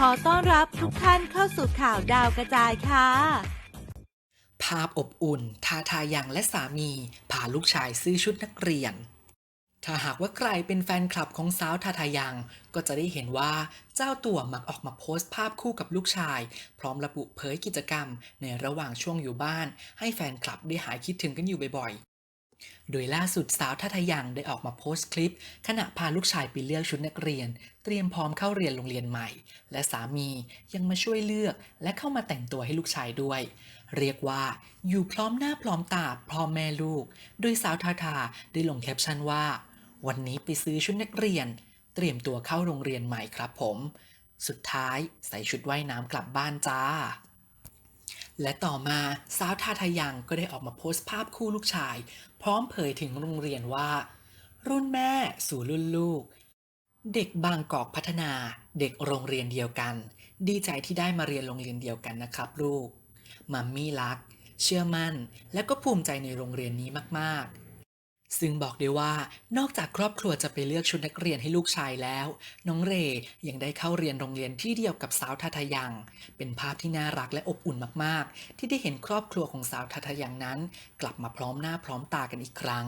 ขอต้อนรับทุกท่านเข้าสู่ข่าวดาวกระจายค่ะ ภาพอบอุ่น ทาทายังและสามีพาลูกชายซื้อชุดนักเรียน ถ้าหากว่าใครเป็นแฟนคลับของสาวทาทายัง ก็จะได้เห็นว่าเจ้าตัวมักออกมาโพสต์ภาพคู่กับลูกชาย พร้อมระบุเผยกิจกรรมในระหว่างช่วงอยู่บ้าน ให้แฟนคลับได้หายคิดถึงกันอยู่บ่อย โดยล่าสุดสาวทาทยังได้ออกมาโพสต์คลิป ขณะพาลูกชายไปเลือกชุดนักเรียน เตรียมพร้อมเข้าเรียนโรงเรียนใหม่ และสามียังมาช่วยเลือก และเข้ามาแต่งตัวให้ลูกชายด้วย เรียกว่า อยู่พร้อมหน้าพร้อมตาพร้อมแม่ลูก โดยสาวทาทาได้ลงแคปชั่นว่า วันนี้ไปซื้อชุดนักเรียน เตรียมตัวเข้าโรงเรียนใหม่ครับผม สุดท้ายใส่ชุดว่ายน้ำกลับบ้านจ้า และต่อมาสาวทาทายังก็ได้ออกมาโพสต์ภาพคู่ลูกชาย พร้อมเผยถึงโรงเรียนว่า รุ่นแม่สู่รุ่นลูก เด็กบางกอกพัฒนา เด็กโรงเรียนเดียวกัน ดีใจที่ได้มาเรียนโรงเรียนเดียวกันนะครับลูกมัมมี่รัก เชื่อมั่น และก็ภูมิใจในโรงเรียนนี้มากๆ ซึ่งบอกได้ว่านอกจากครอบครัวจะไปเลือกชุดนักเรียนให้ลูกชายแล้ว น้องเรย์ยังได้เข้าเรียนโรงเรียนที่เดียวกับสาวทัทยัง เป็นภาพที่น่ารักและอบอุ่นมากๆ ที่ได้เห็นครอบครัวของสาวทัทยังนั้น กลับมาพร้อมหน้าพร้อมตากันอีกครั้ง